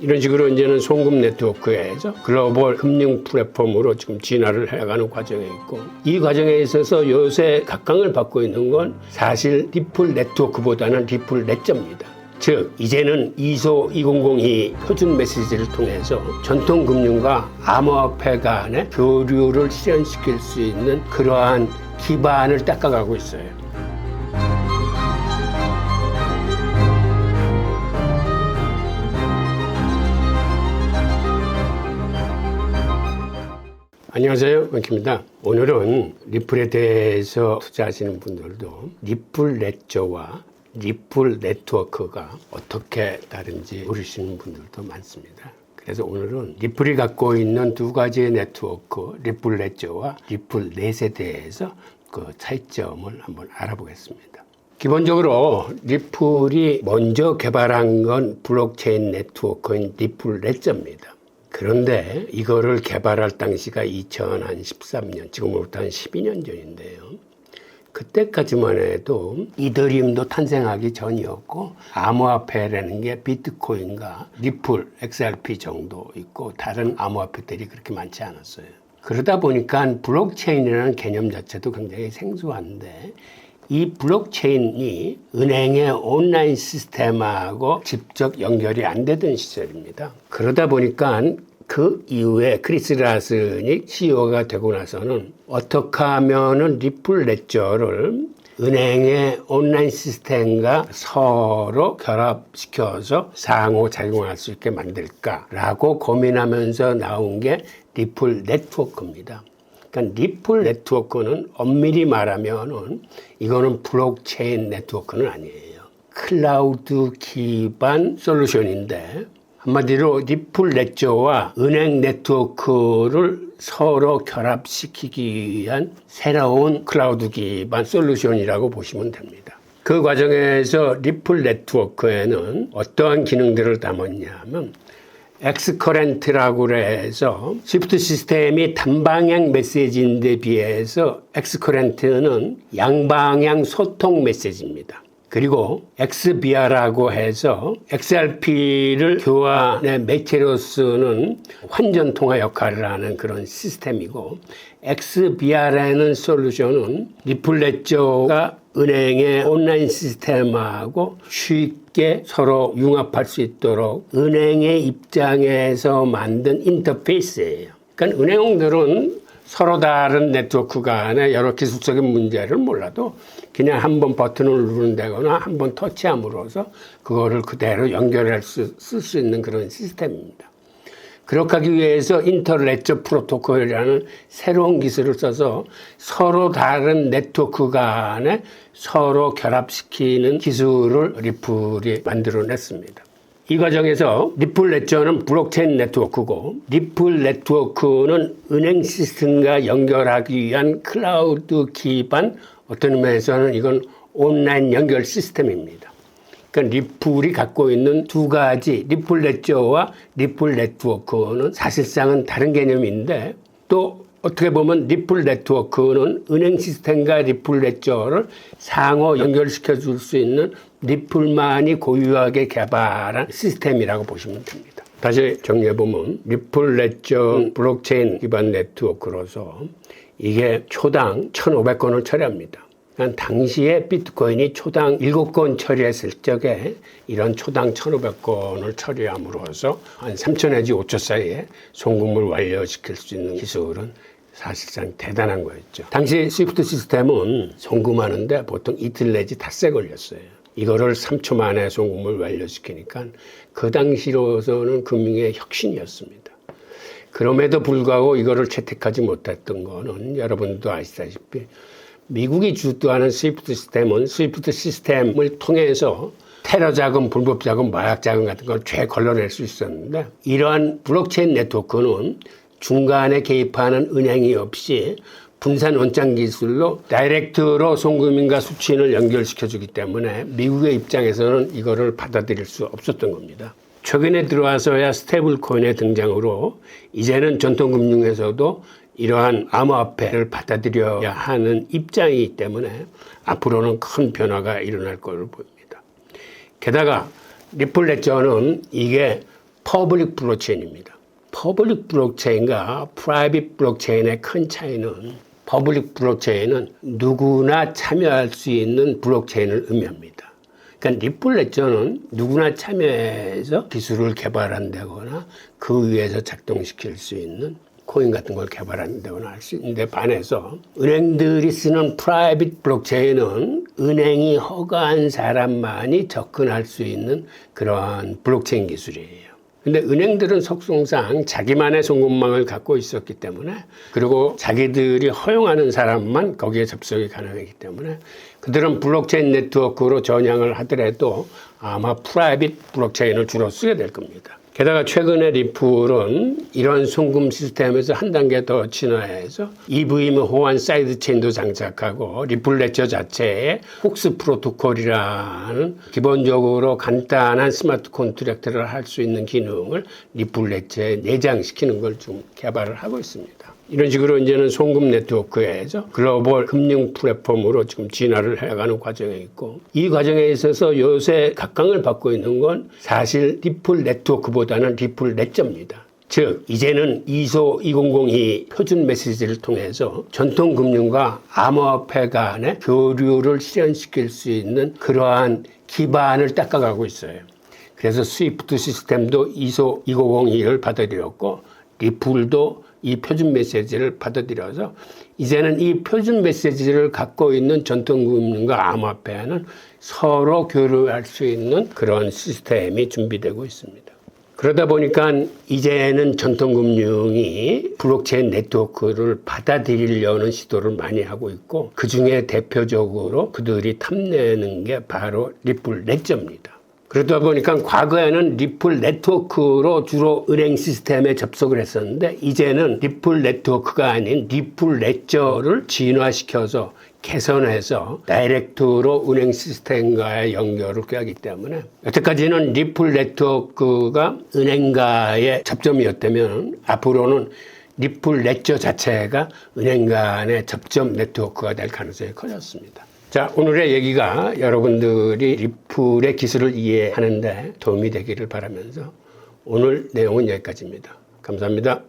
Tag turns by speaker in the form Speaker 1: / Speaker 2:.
Speaker 1: 이런 식으로 이제는 송금 네트워크에서 글로벌 금융 플랫폼으로 지금 진화를 해가는 과정에 있고 이 과정에 있어서 요새 각광을 받고 있는 건 사실 리플 네트워크보다는 리플 넷점입니다. 즉 이제는 ISO 2002 표준 메시지를 통해서 전통 금융과 암호화폐 간의 교류를 실현시킬 수 있는 그러한 기반을 닦아가고 있어요. 안녕하세요. 원키입니다. 오늘은 리플에 대해서 투자하시는 분들도 리플 레저와 리플 네트워크가 어떻게 다른지 모르시는 분들도 많습니다. 그래서 오늘은 리플이 갖고 있는 두 가지의 네트워크, 리플 레저와 리플 넷에 대해서 그 차이점을 한번 알아보겠습니다. 기본적으로 리플이 먼저 개발한 건 블록체인 네트워크인 리플 레저입니다. 그런데 이거를 개발할 당시가 2013년, 지금으로부터 한 12년 전인데요. 그때까지만 해도 이더리움도 탄생하기 전이었고 암호화폐라는 게 비트코인과 리플, XRP 정도 있고 다른 암호화폐들이 그렇게 많지 않았어요. 그러다 보니까 블록체인이라는 개념 자체도 굉장히 생소한데 이 블록체인이 은행의 온라인 시스템하고 직접 연결이 안 되던 시절입니다. 그러다 보니까 그 이후에 크리스 라슨이 CEO가 되고 나서는 어떻게 하면은 리플 레저를 은행의 온라인 시스템과 서로 결합시켜서 상호작용할 수 있게 만들까라고 고민하면서 나온 게 리플 네트워크입니다. 그러니까 리플 네트워크는 엄밀히 말하면은 이거는 블록체인 네트워크는 아니에요. 클라우드 기반 솔루션인데 한마디로 리플 레저와 은행 네트워크를 서로 결합시키기 위한 새로운 클라우드 기반 솔루션이라고 보시면 됩니다. 그 과정에서 리플 네트워크에는 어떠한 기능들을 담았냐면 엑스커렌트라고 해서 시프트 시스템이 단방향 메시지인데 비해서 엑스커렌트는 양방향 소통 메시지입니다. 그리고 XBR라고 해서 XRP를 교환의 매체로 쓰는 환전 통화 역할을 하는 그런 시스템이고 XBR라는 솔루션은 리플레저가 은행의 온라인 시스템하고 쉽게 서로 융합할 수 있도록 은행의 입장에서 만든 인터페이스예요. 그러니까 은행들은 서로 다른 네트워크 간의 여러 기술적인 문제를 몰라도 그냥 한 번 버튼을 누른다거나 한 번 터치함으로써 그거를 그대로 연결할 수, 쓸 수 있는 그런 시스템입니다. 그렇게 하기 위해서 인터레저 프로토콜이라는 새로운 기술을 써서 서로 다른 네트워크 간에 서로 결합시키는 기술을 리플이 만들어냈습니다. 이 과정에서 리플 레저는 블록체인 네트워크고 리플 네트워크는 은행 시스템과 연결하기 위한 클라우드 기반 어떤 의미에서는 이건 온라인 연결 시스템입니다. 그러니까 리플이 갖고 있는 두 가지 리플 레저와 리플 네트워크는 사실상은 다른 개념인데 또 어떻게 보면 리플 네트워크는 은행 시스템과 리플 레저를 상호 연결시켜 줄 수 있는 리플만이 고유하게 개발한 시스템이라고 보시면 됩니다. 다시 정리해보면 리플 레저 블록체인 기반 네트워크로서 이게 초당 1,500건을 처리합니다. 그러니까 당시에 비트코인이 초당 7건 처리했을 적에 이런 초당 1,500건을 처리함으로써 한 3천 내지 5초 사이에 송금을 완료시킬 수 있는 기술은 사실상 대단한 거였죠. 당시 스위프트 시스템은 송금하는데 보통 이틀 내지 닷새 걸렸어요. 이거를 3초 만에 송금을 완료시키니까 그 당시로서는 금융의 혁신이었습니다. 그럼에도 불구하고 이거를 채택하지 못했던 거는 여러분도 아시다시피 미국이 주도하는 스위프트 시스템은 스위프트 시스템을 통해서 테러 자금, 불법 자금, 마약 자금 같은 걸 죄 걸러낼 수 있었는데 이러한 블록체인 네트워크는 중간에 개입하는 은행이 없이 분산 원장 기술로 다이렉트로 송금인과 수취인을 연결시켜주기 때문에 미국의 입장에서는 이거를 받아들일 수 없었던 겁니다. 최근에 들어와서야 스테이블 코인의 등장으로 이제는 전통금융에서도 이러한 암호화폐를 받아들여야 하는 입장이기 때문에 앞으로는 큰 변화가 일어날 것으로 보입니다. 게다가 리플레저는 이게 퍼블릭 블록체인입니다. 퍼블릭 블록체인과 프라이빗 블록체인의 큰 차이는 퍼블릭 블록체인은 누구나 참여할 수 있는 블록체인을 의미합니다. 그러니까 리플 레저는 누구나 참여해서 기술을 개발한다거나 그 위에서 작동시킬 수 있는 코인 같은 걸 개발한다거나 할 수 있는데 반해서 은행들이 쓰는 프라이빗 블록체인은 은행이 허가한 사람만이 접근할 수 있는 그러한 블록체인 기술이에요. 근데 은행들은 속성상 자기만의 송금망을 갖고 있었기 때문에 그리고 자기들이 허용하는 사람만 거기에 접속이 가능하기 때문에 그들은 블록체인 네트워크로 전향을 하더라도 아마 프라이빗 블록체인을 주로 쓰게 될 겁니다. 게다가 최근에 리플은 이런 송금 시스템에서 한 단계 더 진화해서 EVM 호환 사이드 체인도 장착하고 리플 레저 자체에 혹스 프로토콜이라는 기본적으로 간단한 스마트 콘트랙트를 할 수 있는 기능을 리플 레저에 내장시키는 걸 좀 개발을 하고 있습니다. 이런 식으로 이제는 송금 네트워크에서 글로벌 금융 플랫폼으로 지금 진화를 해가는 과정에 있고 이 과정에 있어서 요새 각광을 받고 있는 건 사실 리플 네트워크보다는 리플 레저입니다. 즉 이제는 ISO 2002 표준 메시지를 통해서 전통 금융과 암호화폐 간의 교류를 실현시킬 수 있는 그러한 기반을 닦아가고 있어요. 그래서 스위프트 시스템도 ISO 2002를 받아들였고 리플도 이 표준 메시지를 받아들여서 이제는 이 표준 메시지를 갖고 있는 전통금융과 암호화폐는 서로 교류할 수 있는 그런 시스템이 준비되고 있습니다. 그러다 보니까 이제는 전통금융이 블록체인 네트워크를 받아들이려는 시도를 많이 하고 있고 그 중에 대표적으로 그들이 탐내는 게 바로 리플 레저입니다. 그러다 보니까 과거에는 리플 네트워크로 주로 은행 시스템에 접속을 했었는데 이제는 리플 네트워크가 아닌 리플 레저를 진화시켜서 개선해서 다이렉트로 은행 시스템과의 연결을 꾀하기 때문에 여태까지는 리플 네트워크가 은행과의 접점이었다면 앞으로는 리플 레저 자체가 은행 간의 접점 네트워크가 될 가능성이 커졌습니다. 자, 오늘의 얘기가 여러분들이 리플의 기술을 이해하는데 도움이 되기를 바라면서 오늘 내용은 여기까지입니다. 감사합니다.